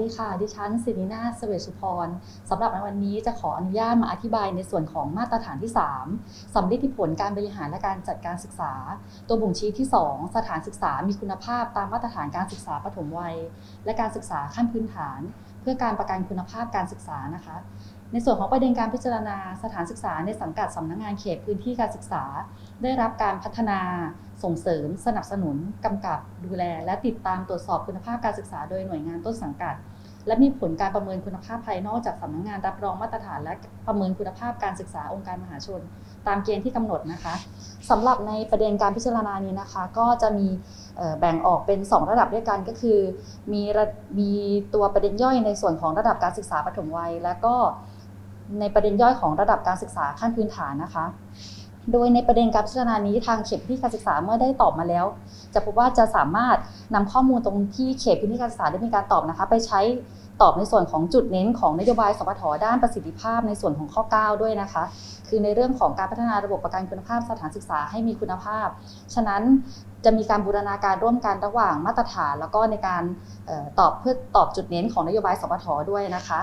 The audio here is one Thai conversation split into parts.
ดีค่ะ ดิฉันสิรินาถเวชุพรสำหรับในวันนี้จะขออนุญาตมาอธิบายในส่วนของมาตรฐานที่ 3 สำลิดผลการบริหารและการจัดการศึกษา ตัวบ่งชี้ที่ 2 สถานศึกษามีคุณภาพตามมาตรฐานการศึกษาปฐมวัย และการศึกษาขั้นพื้นฐาน เพื่อการประกันคุณภาพการศึกษานะคะในส่วนของประเด็นการพิจารณาสถานศึกษาในสังกัดสำนักงานเขตพื้นที่การศึกษา ได้รับการพัฒนาส่งเสริมสนับสนุนกำกับดูแล และติดตามตรวจสอบคุณภาพการศึกษาโดยหน่วยงานต้นสังกัด และมีผลการประเมินคุณภาพภายนอกจากสำนักงานรับรองมาตรฐานและประเมินคุณภาพการศึกษาองค์การมหาชน ตามเกณฑ์ที่กำหนดนะคะสำหรับในประเด็นการพิจารณานี้นะคะ ก็จะมีแบ่งออกเป็น 2 ระดับด้วยกันก็คือ มีมีตัวประเด็นย่อยในส่วนของระดับการศึกษาปฐมวัย และก็ในประเด็นย่อยของระดับการศึกษาขั้นพื้นฐานนะคะ โดยในประเด็นการพิจารณานี้ทางเขตพื้นที่การศึกษาเมื่อได้ตอบมาแล้ว จะพบว่าจะสามารถนำข้อมูลตรงที่เขตพื้นที่การศึกษาได้มีการตอบนะคะ ไปใช้ตอบในส่วนของจุดเน้นของนโยบายสปทด้านประสิทธิภาพในส่วนของข้อ 9 ด้วยนะคะ คือในเรื่องของการพัฒนาระบบประกันคุณภาพสถานศึกษาให้มีคุณภาพ ฉะนั้นจะมีการบูรณาการร่วมกันระหว่างมาตรฐาน แล้วก็ในการออตอบเพื่อตอบจุดเน้นของนโยบายสปทด้วยนะคะ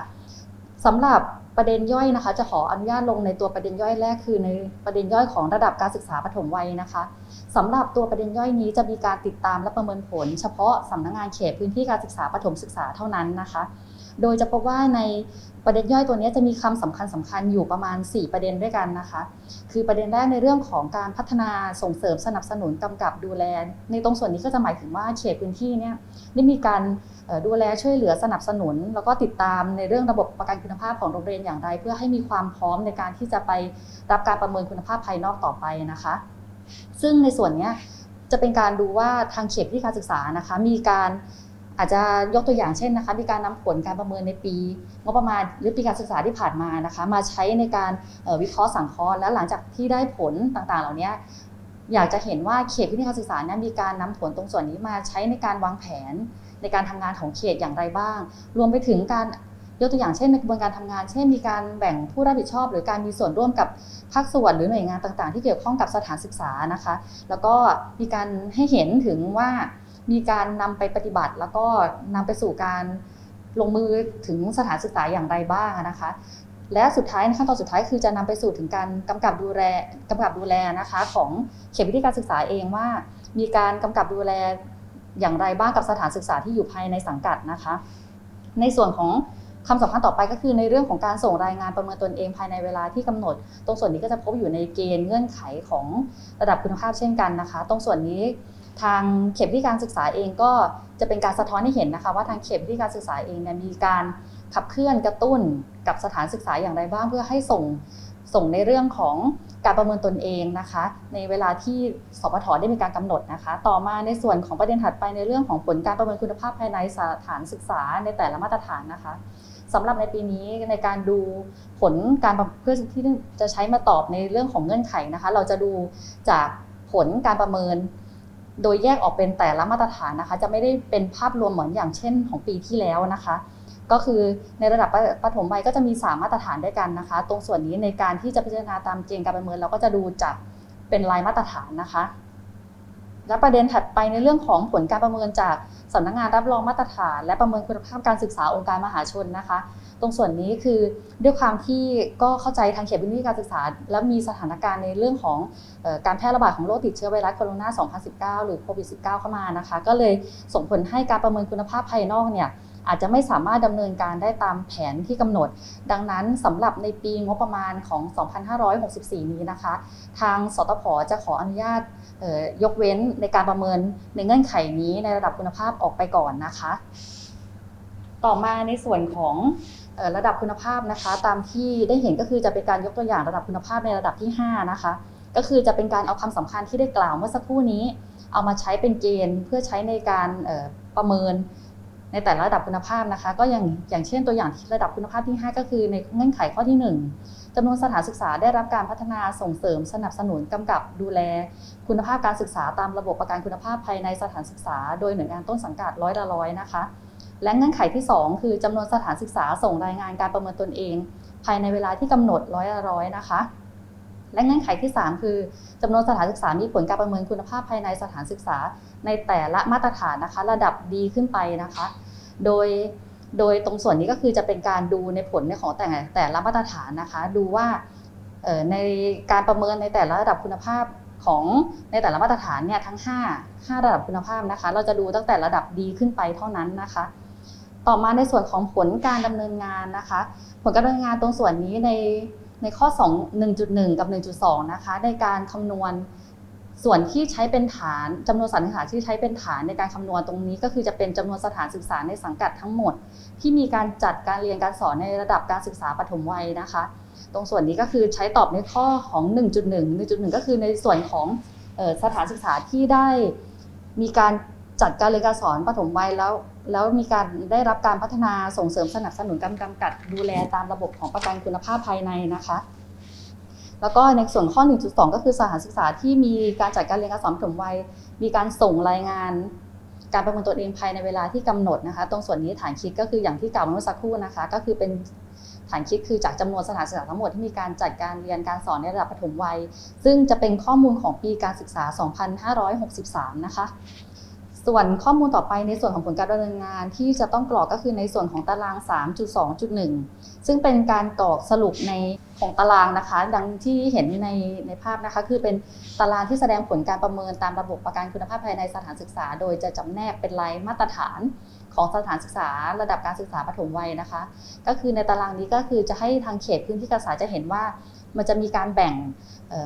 สำหรับประเด็นย่อยนะคะ จะขออนุญาตลงในตัวประเด็นย่อยแรกคือในประเด็นย่อยของระดับการศึกษาปฐมวัยนะคะสำหรับตัวประเด็นย่อยนี้จะมีการติดตามและประเมินผล เฉพาะสำนักงานเขตพื้นที่การศึกษาปฐมศึกษาเท่านั้นนะคะ โดยจะพบว่าใน ประเด็นย่อยตัวนี้จะมีคำสำคัญสำคัญอยู่ประมาณ 4 ประเด็นด้วยกันนะคะ คือประเด็นแรกในเรื่องของการพัฒนาส่งเสริมสนับสนุนกำกับดูแล ในตรงส่วนนี้ก็จะหมายถึงว่าเขตพื้นที่เนี่ยได้มีการดูแลช่วยเหลือสนับสนุน แล้วก็ติดตามในเรื่องระบบประกันคุณภาพของโรงเรียนอย่างไร เพื่อให้มีความพร้อมในการที่จะไปรับการประเมินคุณภาพภายนอกต่อไปนะคะ ซึ่งในส่วนนี้จะเป็นการดูว่าทางเขตที่การศึกษานะคะ มีการ อาจจะยกตัวอย่างเช่นนะคะ มีการนำผลการประเมินในปีงบประมาณหรือปีการศึกษาที่ผ่านมานะคะ มาใช้ในการวิเคราะห์สังเคราะห์และหลังจากที่ได้ผลต่างๆ เหล่านี้อยากจะเห็นว่าเขตพื้นที่การศึกษานี่ยมีการนำผลตรงส่วนนี้มาใช้ในการวางแผน ในการทำงานของเขตอย่างไรบ้าง รวมไปถึงการยกตัวอย่างเช่นในกระบวนการทำงาน เช่นมีการแบ่งผู้รับผิดชอบ หรือการมีส่วนร่วมกับภาคส่วนหรือหน่วยงานต่าง ๆ ที่เกี่ยวข้องกับสถานศึกษานะคะ แล้วก็มีการให้เห็นถึงว่า มีการนำไปปฏิบัติ แล้วก็นำไปสู่การลงมือถึงสถานศึกษาอย่างไรบ้างนะคะและสุดท้ายขั้นตอนสุดท้ายคือจะนำไปสู่ถึงการกำกับดูแลกำกับดูแลนะคะของเขตวิทยาการศึกษาเองว่า มีการกำกับดูแลอย่างไรบ้างกับสถานศึกษาที่อยู่ภายในสังกัดนะคะ ในส่วนของคำสำคัญต่อไปก็คือในเรื่องของการส่งรายงานประเมินตนเองภายในเวลาที่กำหนด ตรงส่วนนี้ก็จะพบอยู่ในเกณฑ์เงื่อนไขของระดับคุณภาพเช่นกันนะคะ ตรงส่วนนี้ ทางเขตทยาการศึกษาเองก็จะเป็นการสะท้อนให้เห็นนะคะ ว่าทางเขตทยาการศึกษาเองเนี่ยมีการขับเคลื่อนกระตุ้นกับสถานศึกษาอย่างไรบ้างเพื่อให้ส่งส่งในเรื่องของการประเมินตนเองนะคะ ในเวลาที่สปทได้มีการกำหนดนะคะ ต่อมาในส่วนของประเด็นถัดไปในเรื่องของผลการประเมินคุณภาพภายในสถานศึกษาในแต่ละมาตรฐานนะคะสำหรับในปีนี้ในการดูผลการเพื่อที่จะใช้มาตอบในเรื่องของเงื่อนไขนะคะ เราจะดูจากผลการประเมิน โดยแยกออกเป็นแต่ละมาตรฐานนะคะ จะไม่ได้เป็นภาพรวมเหมือนอย่างเช่นของปีที่แล้วนะคะ ก็คือในระดับปฐมวัยก็จะมี 3 มาตรฐานด้วยกันนะคะ ตรงส่วนนี้ในการที่จะพิจารณาตามเกณฑ์การประเมินเราก็จะดูจากเป็นรายมาตรฐานนะคะ และประเด็นถัดไปในเรื่องของผลการประเมินจากสำนักงานรับรองมาตรฐาน และประเมินคุณภาพการศึกษาองค์การมหาชนนะคะ ตรงส่วนนี้คือด้วยความที่ก็เข้าใจทางเขตพื้นที่การศึกษา และมีสถานการณ์ในเรื่องของการแพร่ระบาดของโรคติดเชื้อไวรัสโคโรนา 2019 หรือโควิด -19 เข้ามานะคะ ก็เลยส่งผลให้การประเมินคุณภาพภายนอกเนี่ยอาจจะไม่สามารถดำเนินการได้ตามแผนที่กำหนด ดังนั้นสำหรับในปีงบประมาณของ 2564 นี้นะคะ ทางสตพจะขออนุญาตยกเว้นในการประเมินในเงื่อนไขนี้ในระดับคุณภาพออกไปก่อนนะคะ ต่อมาในส่วนของ ระดับคุณภาพนะคะ ตามที่ได้เห็นก็คือจะเป็นการยกตัวอย่างระดับคุณภาพในระดับที่ 5 นะคะ ก็คือจะเป็นการเอาคำสำคัญที่ได้กล่าวเมื่อสักครู่นี้ เอามาใช้เป็นเกณฑ์เพื่อใช้ในการประเมินในแต่ละระดับคุณภาพนะคะ ก็อย่างอย่างเช่นตัวอย่างที่ระดับคุณภาพที่ 5 ก็คือในเงื่อนไขข้อที่ 1จำนวนสถานศึกษาได้รับการพัฒนาส่งเสริมสนับสนุนกำกับดูแล คุณภาพการศึกษาตามระบบประกันคุณภาพภายในสถานศึกษา โดยหน่วยงานต้นสังกัดร้อยละร้อยนะคะ และเงื่อนไขที่ 2 คือจำนวนสถานศึกษาส่งรายงานการประเมินตนเอง ภายในเวลาที่กำหนดร้อยละร้อยนะคะ และเงื่อนไขที่ 3 คือจำนวนสถานศึกษามีผลการประเมินคุณภาพภายในสถานศึกษาในแต่ละมาตรฐานนะคะ ระดับดีขึ้นไปนะคะ โดยโดยตรงส่วนนี้ก็คือจะเป็นการดูในผลในของแต่แต่ละมาตรฐานนะคะ ดูว่าในการประเมินในแต่ละระดับคุณภาพของในแต่ละมาตรฐานเนี่ยทั้ง 5 5 ระดับคุณภาพนะคะ เราจะดูตั้งแต่ระดับดีขึ้นไปเท่านั้นนะคะ ต่อมาในส่วนของผลการดำเนินงานนะคะ ผลการดำเนินงานตรงส่วนนี้ในในข้อ 2 1.1 กับ 1.2 นะคะ ในการคำนวณส่วนที่ใช้เป็นฐานจำนวนสถานศึกษาที่ใช้เป็นฐานในการคำนวณตรงนี้ก็คือจะเป็นจำนวนสถานศึกษาในสังกัดทั้งหมด ที่มีการจัดการเรียนการสอนในระดับการศึกษาปฐมวัยนะคะ ตรงส่วนนี้ก็คือใช้ตอบในข้อของ 1.1 1.1 ก็คือในส่วนของสถานศึกษาที่ได้มีการ จัดการเรียนการสอนปฐมวัยแล้ว แล้วมีการได้รับการพัฒนาส่งเสริมสนับสนุนการกำกับดูแลตามระบบของประกันคุณภาพภายในนะคะ แล้วก็ในส่วนข้อ 1.2 ก็คือสถานศึกษาที่มีการจัดการเรียนการสอนปฐมวัย มีการส่งรายงาน การประเมินตัวเองภายในเวลาที่กำหนดนะคะ ตรงส่วนนี้ฐานคิดก็คืออย่างที่กล่าวมาเมื่อสักครู่นะคะ ก็คือเป็นฐานคิดคือจากจำนวนสถานศึกษาทั้งหมดที่มีการจัดการเรียนการสอนในระดับปฐมวัย ซึ่งจะเป็นข้อมูลของปีการศึกษา 2563 นะคะ ส่วนข้อมูลต่อไปในส่วนของผลการดำเนินงานที่จะต้องกรอกก็คือในส่วนของตาราง 3.2.1 ซึ่งเป็นการกรอกสรุปในของตารางนะคะ ดังที่เห็นในในภาพนะคะ คือเป็นตารางที่แสดงผลการประเมินตามระบบประกันคุณภาพภายในสถานศึกษา โดยจะจำแนกเป็นรายมาตรฐานของสถานศึกษาระดับการศึกษาปฐมวัยนะคะ ก็คือในตารางนี้ก็คือจะให้ทางเขตพื้นที่การศึกษาจะเห็นว่า มันจะมีการแบ่ง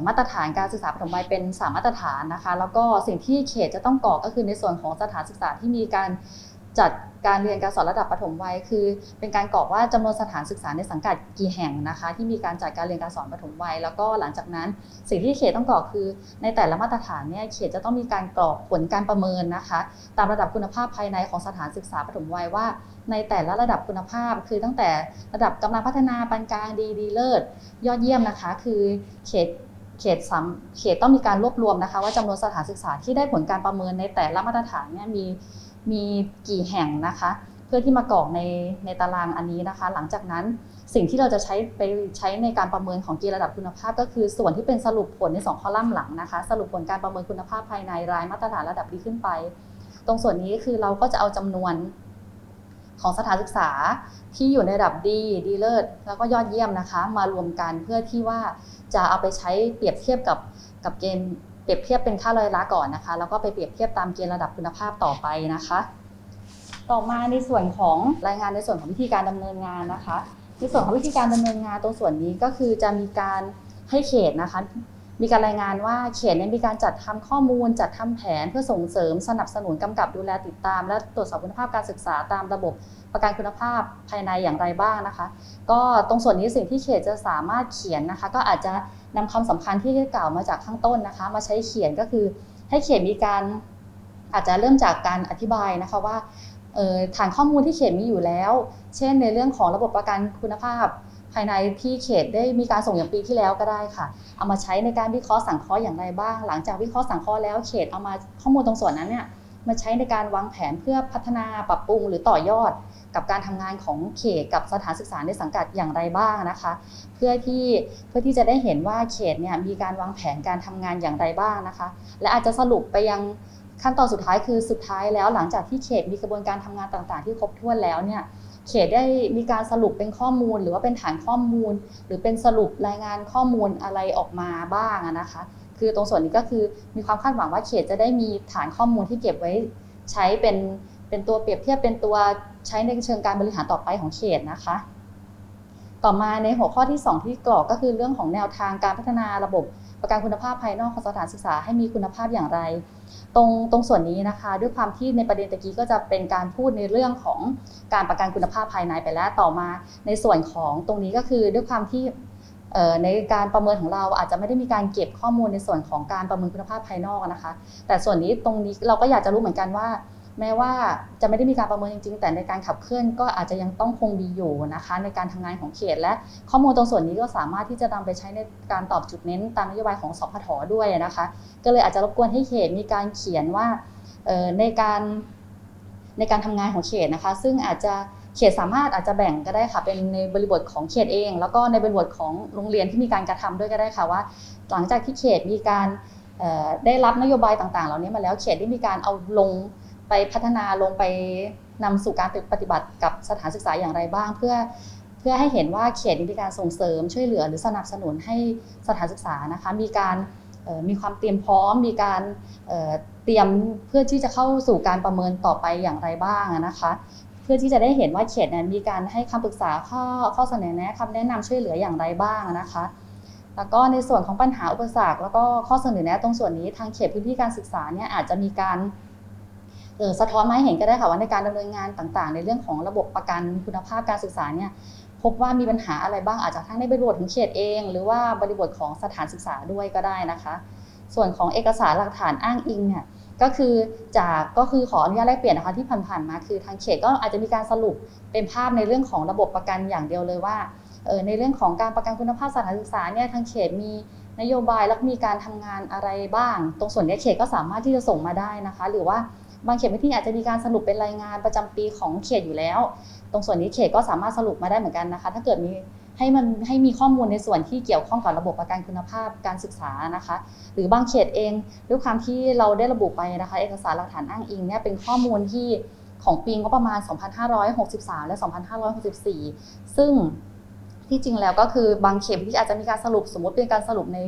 มาตรฐานการศึกษาปฐมวัยเป็น 3 มาตรฐานนะคะ แล้วก็สิ่งที่เขตจะต้องก่อกก็คือในส่วนของสถานศึกษาที่มีการ จัดการเรียนการสอนระดับปฐมวัยคือ เป็นการกรอกว่าจำนวนสถานศึกษาในสังกัดกี่แห่งนะคะ ที่มีการจัดการเรียนการสอนปฐมวัย แล้วก็หลังจากนั้น สิ่งที่เขตต้องกรอกคือ ในแต่ละมาตรฐานเนี่ยเขตจะต้องมีการกรอกผลการประเมินนะคะ ตามระดับคุณภาพภายในของสถานศึกษาปฐมวัยว่า ในแต่ละระดับคุณภาพ คือตั้งแต่ระดับกำลังพัฒนาปานกลางดีดีเลิศยอดเยี่ยมนะคะ คือเขตเขตสามเขตต้องมีการรวบรวมนะคะ ว่าจำนวนสถานศึกษาที่ได้ผลการประเมินในแต่ละมาตรฐานเนี่ยมี มีกี่แห่งนะคะ เพื่อที่มากรอกในในตารางอันนี้นะคะ หลังจากนั้นสิ่งที่เราจะใช้ไปใช้ในการประเมินของเกณฑ์ระดับคุณภาพ ก็คือส่วนที่เป็นสรุปผลในสองคอลัมน์หลังนะคะ สรุปผลการประเมินคุณภาพภายในรายมาตรฐานระดับดีขึ้นไป ตรงส่วนนี้คือเราก็จะเอาจำนวนของสถานศึกษาที่อยู่ในระดับดีดีเลิศแล้วก็ยอดเยี่ยมนะคะ มารวมกันเพื่อที่ว่าจะเอาไปใช้เปรียบเทียบกับกับเกณฑ์ เปรียบเทียบเป็นค่าร้อยละก่อนนะคะ แล้วก็ไปเปรียบเทียบตามเกณฑ์ระดับคุณภาพต่อไปนะคะ ต่อมาในส่วนของรายงานในส่วนของวิธีการดำเนินงานนะคะ ในส่วนของวิธีการดำเนินงานตรงส่วนนี้ก็คือจะมีการให้เขตนะคะ มีการรายงานว่าเขตเนี่ยมีการจัดทำข้อมูล จัดทำแผนเพื่อส่งเสริมสนับสนุนกำกับดูแลติดตาม และตรวจสอบคุณภาพการศึกษาตามระบบประกันคุณภาพภายในอย่างไรบ้างนะคะ ก็ตรงส่วนนี้สิ่งที่เขตจะสามารถเขียนนะคะ ก็อาจจะนำคำสำคัญที่ได้กล่าวมาจากข้างต้นนะคะ มาใช้เขียนก็คือให้เขตมีการอาจจะเริ่มจากการอธิบายนะคะว่าฐานข้อมูลที่เขตมีอยู่แล้ว เช่นในเรื่องของระบบประกันคุณภาพ ภายในที่เขตได้มีการส่งอย่างปีที่แล้วก็ได้ค่ะ เอามาใช้ในการวิเคราะห์สังเคราะห์อย่างไรบ้าง หลังจากวิเคราะห์สังเคราะห์แล้วเขตเอามาข้อมูลตรงส่วนนั้นเนี่ยมาใช้ในการวางแผนเพื่อพัฒนาปรับปรุงหรือต่อยอด กับการทำงานของเขตกับสถานศึกษาในสังกัดอย่างไรบ้างนะคะ เพื่อที่เพื่อที่จะได้เห็นว่าเขตเนี่ยมีการวางแผนการทำงานอย่างไรบ้างนะคะ และอาจจะสรุปไปยังขั้นตอนสุดท้ายคือสุดท้ายแล้วหลังจากที่เขตมีกระบวนการทำงานต่าง ๆ ที่ครบถ้วนแล้วเนี่ย เขตได้มีการสรุปเป็นข้อมูล หรือว่าเป็นฐานข้อมูล หรือเป็นสรุปรายงานข้อมูลอะไรออกมาบ้างนะคะ คือตรงส่วนนี้ก็คือมีความคาดหวังว่าเขตจะได้มีฐานข้อมูลที่เก็บไว้ใช้เป็นเป็นตัวเปรียบเทียบเป็นตัวใช้ในเชิงการบริหารต่อไปของเขตนะคะ ต่อมาในหัวข้อที่ 2 ที่กรอกก็คือเรื่องของแนวทางการพัฒนาระบบ ประกันคุณภาพภายนอกของสถานศึกษาให้มีคุณภาพอย่างไร ตรงตรงส่วนนี้นะคะ ด้วยความที่ในประเด็นตะกี้ก็จะเป็นการพูดในเรื่องของการประกันคุณภาพภายในไปแล้วต่อมา ในส่วนของตรงนี้ก็คือด้วยความที่ในการประเมินของเราอาจจะไม่ได้มีการเก็บข้อมูลในส่วนของการประเมินคุณภาพภายนอกนะคะ แต่ส่วนนี้ตรงนี้เราก็อยากจะรู้เหมือนกันว่า แม้ว่าจะไม่ได้มีการประเมินจริง ๆ แต่ในการขับเคลื่อนก็อาจจะยังต้องคงมีอยู่นะคะ ในการทำงานของเขต และข้อมูลตรงส่วนนี้ก็สามารถที่จะนำไปใช้ในการตอบจุดเน้นตามนโยบายของสพทด้วยนะคะ ก็เลยอาจจะรบกวนให้เขตมีการเขียนว่าในการในการทำงานของเขตนะคะ ซึ่งอาจจะเขตสามารถอาจจะแบ่งก็ได้ค่ะเป็นในบริบทของเขตเอง แล้วก็ในบริบทของโรงเรียนที่มีการกระทำด้วยก็ได้ค่ะว่า หลังจากที่เขตมีการได้รับนโยบายต่างๆ เหล่านี้มาแล้วเขตได้มีการเอาลง ไปพัฒนาลงไปนำสู่การปฏิบัติกับสถานศึกษาอย่างไรบ้าง เพื่อเพื่อให้เห็นว่าเขตมีการส่งเสริมช่วยเหลือหรือสนับสนุนให้สถานศึกษานะคะมีการมีความเตรียมพร้อม มีการเตรียมเพื่อที่จะเข้าสู่การประเมินต่อไปอย่างไรบ้างนะคะ เพื่อที่จะได้เห็นว่าเขตนั้นมีการให้คำปรึกษาข้อข้อเสนอแนะคำแนะนำช่วยเหลืออย่างไรบ้างนะคะ แล้วก็ในส่วนของปัญหาอุปสรรคแล้วก็ข้อเสนอแนะตรงส่วนนี้ทางเขตพื้นที่การศึกษาเนี่ยอาจจะมีการ สะท้อนมาให้เห็นก็ได้ค่ะว่าในการดำเนินงานต่างๆ ในเรื่องของระบบประกันคุณภาพการศึกษาเนี่ยพบว่ามีปัญหาอะไรบ้างอาจจะทั้งในบริบทของเขตเอง หรือว่าบริบทของสถานศึกษาด้วยก็ได้นะคะ ส่วนของเอกสารหลักฐานอ้างอิงเนี่ยก็คือจากก็คือขออนุญาตแลกเปลี่ยนนะคะที่ผ่านๆมาคือทางเขตก็อาจจะมีการสรุปเป็นภาพในเรื่องของระบบประกันอย่างเดียวเลยว่าในเรื่องของการประกันคุณภาพสถานศึกษาเนี่ยทางเขตมีนโยบายและมีการทำงานอะไรบ้าง ตรงส่วนนี้เขตก็สามารถที่จะส่งมาได้นะคะ หรือว่า บางเขตพื้นที่อาจจะมีการสรุปเป็นรายงานประจำปีของเขตอยู่แล้ว ตรงส่วนนี้เขตก็สามารถสรุปมาได้เหมือนกันนะคะ ถ้าเกิดมีให้มันให้มีข้อมูลในส่วนที่เกี่ยวข้องกับระบบประกันคุณภาพการศึกษานะคะ หรือบางเขตเองด้วยความที่เราได้ระบุไปนะคะ เอกสารหลักฐานอ้างอิงเนี่ยเป็นข้อมูลที่ของปีงบประมาณ 2563 และ 2564 ซึ่งที่จริงแล้วก็คือบางเขตที่อาจจะมีการสรุปสมมติเป็นการสรุปใน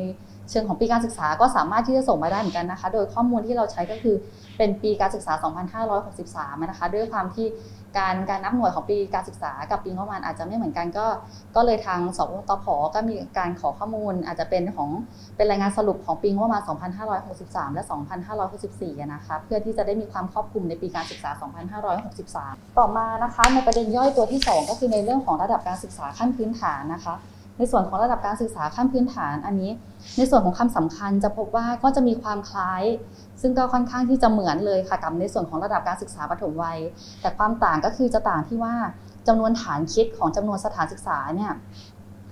เชิงของปีการศึกษาก็สามารถที่จะส่งมาได้เหมือนกันนะคะ โดยข้อมูลที่เราใช้ก็คือเป็นปีการศึกษา 2563 นะคะ ด้วยความที่การการนับหน่วยของปีการศึกษากับปีงบประมาณอาจจะไม่เหมือนกันก็ ก็เลยทางสวตพก็มีการขอข้อมูล อาจจะเป็นของเป็นรายงานสรุปของปีงบประมาณ 2563 และ 2564 นะคะ เพื่อที่จะได้มีความครอบคลุมในปีการศึกษา 2563 ต่อมานะคะในประเด็นย่อยตัวที่ 2 ก็คือในเรื่องของระดับการศึกษาขั้นพื้นฐานนะคะ ในส่วนของระดับการศึกษาขั้นพื้นฐานอันนี้ ในส่วนของคำสำคัญจะพบว่าก็จะมีความคล้าย ซึ่งก็ค่อนข้างที่จะเหมือนเลยค่ะกับในส่วนของระดับการศึกษาปฐมวัย แต่ความต่างก็คือจะต่างที่ว่าจำนวนฐานคิดของจำนวนสถานศึกษาเนี่ย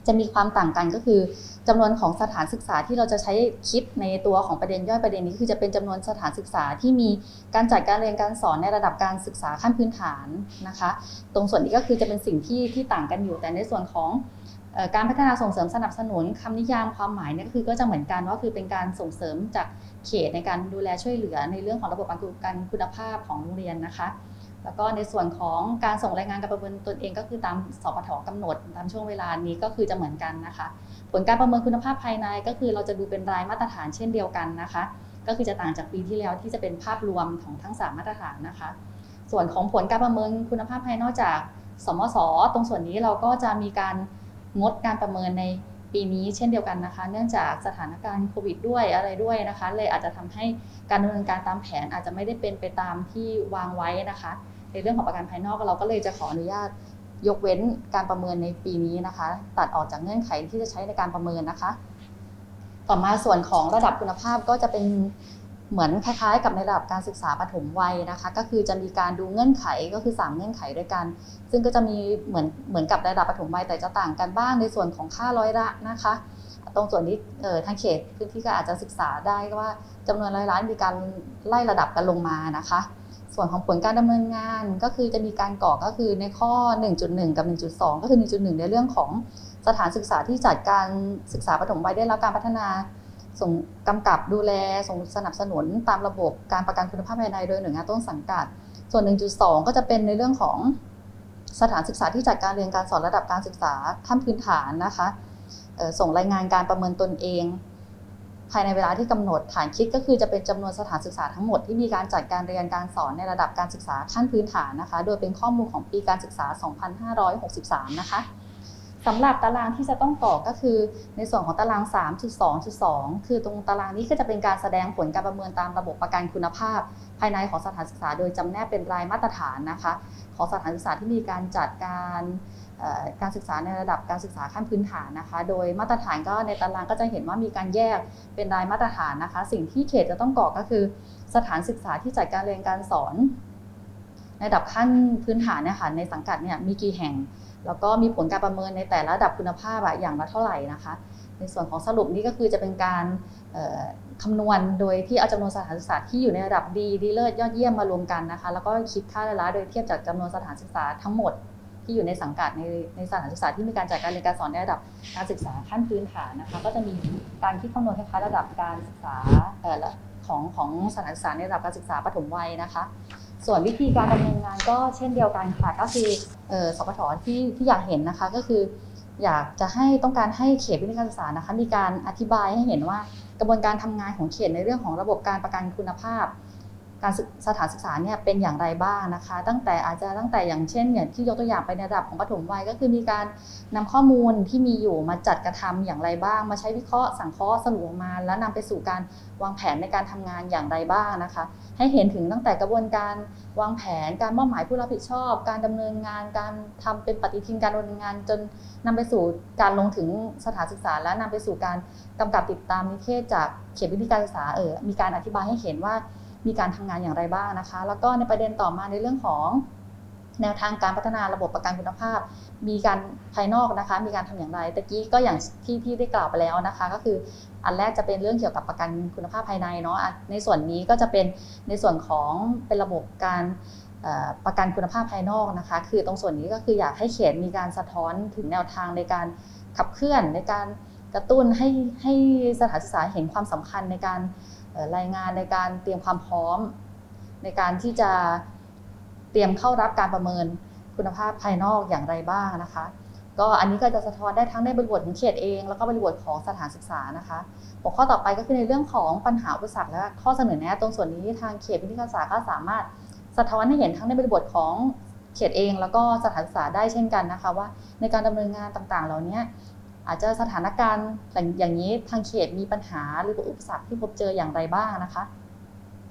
จะมีความต่างกันก็คือจำนวนของสถานศึกษาที่เราจะใช้คิดในตัวของประเด็นย่อยประเด็นนี้ คือจะเป็นจำนวนสถานศึกษาที่มีการจัดการเรียนการสอนในระดับการศึกษาขั้นพื้นฐานนะคะ ตรงส่วนนี้ก็คือจะเป็นสิ่งที่ที่ต่างกันอยู่แต่ในส่วนของ การพัฒนาส่งเสริมสนับสนุนคำนิยามความหมายเนี่ยก็คือก็จะเหมือนกันว่าคือเป็นการส่งเสริมจากเขตในการดูแลช่วยเหลือในเรื่องของระบบการคุณภาพของโรงเรียนนะคะ แล้วก็ในส่วนของการส่งรายงานการประเมินตนเองก็คือตามสปทกำหนดตามช่วงเวลานี้ก็คือจะเหมือนกันนะคะ ผลการประเมินคุณภาพภายในก็คือเราจะดูเป็นรายมาตรฐานเช่นเดียวกันนะคะ ก็คือจะต่างจากปีที่แล้วที่จะเป็นภาพรวมของทั้งสามมาตรฐานนะคะ ส่วนของผลการประเมินคุณภาพภายนอกจากสมสตรงส่วนนี้เราก็จะมีการ งดการประเมินในปีนี้เช่นเดียวกันนะคะ เนื่องจากสถานการณ์โควิดด้วยอะไรด้วยนะคะ เลยอาจจะทำให้การดำเนินการตามแผนอาจจะไม่ได้เป็นไปตามที่วางไว้นะคะ ในเรื่องของประกันภายนอกเราก็เลยจะขออนุญาตยกเว้นการประเมินในปีนี้นะคะ ตัดออกจากเงื่อนไขที่จะใช้ในการประเมินนะคะ ต่อมาส่วนของระดับคุณภาพก็จะเป็น เหมือนคล้ายๆ กับในระดับการศึกษาปฐมวัยนะคะ ก็คือจะมีการดูเงื่อนไขก็คือ 3 เงื่อนไขด้วยกัน ซึ่งก็จะมีเหมือนเหมือนกับระดับปฐมวัยแต่จะต่างกันบ้างในส่วนของค่าร้อยละนะคะ ตรงส่วนนี้เออทางเขตพื้นที่ก็อาจจะศึกษาได้ว่าจำนวนร้อยล้านมีการไล่ระดับกันลงมานะคะ ส่วนของผลการดำเนินงานก็คือจะมีการก่อก็คือในข้อ 1.1 กับ 1.2 ก็คือ 1.1 ในเรื่องของสถานศึกษาที่จัดการศึกษาปฐมวัยได้รับการพัฒนา ส่งกำกับดูแลส่งสนับสนุนตามระบบการประกันคุณภาพภายในโดยหน่วยงานต้นสังกัด ส่วน 1.2 ก็จะเป็นในเรื่องของสถานศึกษาที่จัดการเรียนการสอนระดับการศึกษาขั้นพื้นฐานนะคะส่งรายงานการประเมินตนเอง ภายในเวลาที่กำหนดฐานคิดก็คือจะเป็นจำนวนสถานศึกษาทั้งหมดที่มีการจัดการเรียนการสอนในระดับการศึกษาขั้นพื้นฐานนะคะ โดยเป็นข้อมูลของปีการศึกษา 2563 นะคะ สำหรับตารางที่จะต้องกรอกก็คือ ในส่วนของตาราง 3.2.2 คือตรงตารางนี้ก็จะเป็นการแสดงผลการประเมินตามระบบประกันคุณภาพ ภายในของสถานศึกษา โดยจำแนกเป็นรายมาตรฐานนะคะ ของสถานศึกษาที่มีการจัดการการศึกษาในระดับการศึกษาขั้นพื้นฐานนะคะ โดยมาตรฐานก็ในตารางก็จะเห็นว่ามีการแยกเป็นรายมาตรฐานนะคะ สิ่งที่เขตจะต้องกรอกก็คือ สถานศึกษาที่จัดการเรียนการสอน ระดับขั้นพื้นฐานเนี่ยค่ะในสังกัดเนี่ยมีกี่แห่ง แล้วก็มีผลการประเมินในแต่ละระดับคุณภาพอะอย่างละเท่าไหร่นะคะ ในส่วนของสรุปนี้ก็คือจะเป็นการคำนวณโดยที่เอาจำนวนสถานศึกษาที่อยู่ในระดับดีดีเลิศยอดเยี่ยมมารวมกันนะคะ แล้วก็คิดค่าละละโดยเทียบจากจำนวนสถานศึกษาทั้งหมดที่อยู่ในสังกัดในในสถานศึกษาที่มีการจัดการเรียนการสอนในระดับการศึกษาขั้นพื้นฐานนะคะ ก็จะมีการคิดคำนวณคล้ายๆระดับการศึกษาเอ่อและของของสถานศึกษาในระดับการศึกษาปฐมวัยนะคะ ส่วนวิธีการดำเนินงานก็เช่นเดียวกันค่ะ ก็คือสปทที่ที่อยากเห็นนะคะก็คือ อยากจะให้ต้องการให้เขตวิทยาการศึกษานะคะ มีการอธิบายให้เห็นว่ากระบวนการทำงานของเขตในเรื่องของระบบการประกันคุณภาพ การสถานศึกษาเนี่ยเป็นอย่างไรบ้างนะคะ ตั้งแต่อาจจะตั้งแต่อย่างเช่นอย่างที่ยกตัวอย่างไปในระดับของปฐมวัยก็คือมีการนำข้อมูลที่มีอยู่มาจัดกระทำอย่างไรบ้าง มาใช้วิเคราะห์สังเคราะห์สรุปออกมา แล้วนำไปสู่การวางแผนในการทำงานอย่างไรบ้างนะคะ ให้เห็นถึงตั้งแต่กระบวนการวางแผนการมอบหมายผู้รับผิดชอบ การดำเนินงานการทำเป็นปฏิทินการดำเนินงาน จนนำไปสู่การลงถึงสถานศึกษา และนำไปสู่การกำกับติดตามนิเทศจากเขตวิทยาการศึกษาเออมีการอธิบายให้เห็นว่า มีการทำงานอย่างไรบ้างนะคะ แล้วก็ในประเด็นต่อมาในเรื่องของแนวทางการพัฒนาระบบประกันคุณภาพ มีการภายนอกนะคะ มีการทำอย่างไรตะกี้ก็อย่างที่ที่ได้กล่าวไปแล้วนะคะ ก็คืออันแรกจะเป็นเรื่องเกี่ยวกับประกันคุณภาพภายในเนาะในส่วนนี้ก็จะเป็นในส่วนของเป็นระบบการประกันคุณภาพภายนอกนะคะ คือตรงส่วนนี้ก็คืออยากให้เขตมีการสะท้อนถึงแนวทางในการขับเคลื่อนในการกระตุ้นให้ให้สถานศึกษาเห็นความสำคัญในการ รายงานในการเตรียมความพร้อม ในการที่จะเตรียมเข้ารับการประเมินคุณภาพภายนอกอย่างไรบ้างนะคะ ก็อันนี้ก็จะสะท้อนได้ทั้งในบริบทของเขตเอง แล้วก็บริบทของสถานศึกษานะคะหัวข้อต่อไปก็คือในเรื่องของปัญหาอุปสรรคและข้อเสนอแนะตรงส่วนนี้ทางเขตวิทยาศาสตร์ก็สามารถสะท้อนให้เห็นทั้งในบริบทของเขตเอง แล้วก็สถานศึกษาได้เช่นกันนะคะว่าในการดำเนินงานต่างๆ เหล่านี้ อาจจะสถานการณ์อย่างนี้ทางเขตมีปัญหาหรืออุปสรรคที่พบเจออย่างไรบ้างนะคะ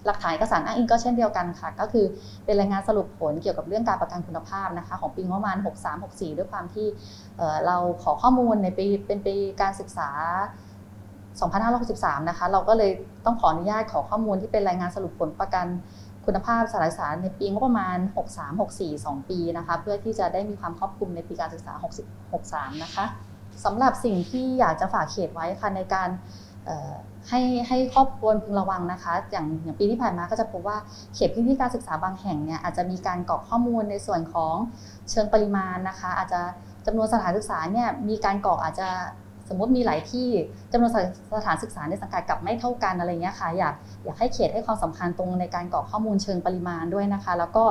หลักฐานเอกสารอ้างอิงก็เช่นเดียวกันค่ะ ก็คือเป็นรายงานสรุปผลเกี่ยวกับเรื่องการประกันคุณภาพนะคะ ของปีงบประมาณ 63-64 ด้วยความที่เราขอข้อมูลในปีเป็นปีการศึกษา 2563 นะคะ เราก็เลยต้องขออนุญาตขอข้อมูลที่เป็นรายงานสรุปผลประกันคุณภาพสารสารในปีงบประมาณ 63-64 2 ปีนะคะ เพื่อที่จะได้มีความครอบคลุมในปีการศึกษา 60 63 นะคะ สำหรับสิ่งที่อยากจะฝากเขตไว้ค่ะในการให้ให้ครอบครัวพึงระวังนะคะ อย่างอย่างปีที่ผ่านมาก็จะพบว่าเขตพื้นที่การศึกษาบางแห่งเนี่ยอาจจะมีการกรอกข้อมูลในส่วนของเชิงปริมาณนะคะ อาจจะจำนวนสถานศึกษาเนี่ยมีการกรอกอาจจะ สมมติมีหลายที่จำนวนสถานศึกษาในสังกัดกับไม่เท่ากันอะไรเงี้ยค่ะอยากอยากให้เขตให้ความสำคัญตรงในการกรอกข้อมูลเชิงปริมาณด้วยนะคะ แล้วก็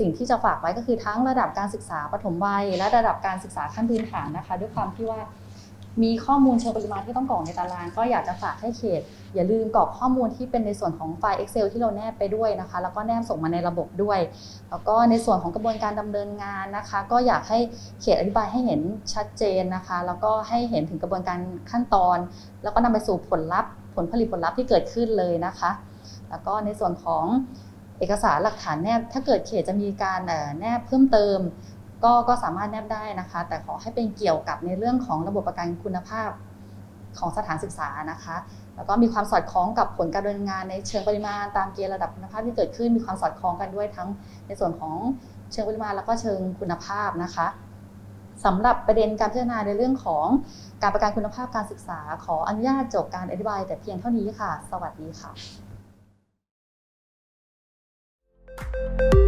สิ่งที่จะฝากไว้ก็คือทั้งระดับการศึกษาปฐมวัย และระดับการศึกษาขั้นพื้นฐานนะคะ ด้วยความที่ว่า มีข้อมูลเชิงปริมาณที่ต้องกรอกในตาราง ก็อยากจะฝากให้เขต อย่าลืมกรอกข้อมูลที่เป็นในส่วนของไฟล์ Excel ที่เราแนบไปด้วยนะคะ แล้วก็แนบส่งมาในระบบด้วย แล้วก็ในส่วนของกระบวนการดำเนินงานนะคะ ก็อยากให้เขตอธิบายให้เห็นชัดเจนนะคะ แล้วก็ให้เห็นถึงกระบวนการขั้นตอน แล้วก็นำไปสู่ผลลัพธ์ ผลผลิตผลลัพธ์ที่เกิดขึ้นเลยนะคะ แล้วก็ในส่วนของเอกสารหลักฐานแนบถ้าเกิดเขตจะมีการแนบเพิ่มเติม ก็ก็สามารถแนบได้นะคะ แต่ขอให้เป็นเกี่ยวกับในเรื่องของระบบประกันคุณภาพของสถานศึกษานะคะ แล้วก็มีความสอดคล้องกับผลการดำเนินงานในเชิงปริมาณตามเกณฑ์ระดับคุณภาพที่เกิดขึ้น มีความสอดคล้องกันด้วยทั้งในส่วนของเชิงปริมาณแล้วก็เชิงคุณภาพนะคะสำหรับประเด็นการพิจารณาในเรื่องของการประกันคุณภาพการศึกษา ขออนุญาตจบการอธิบายแต่เพียงเท่านี้ค่ะ สวัสดีค่ะ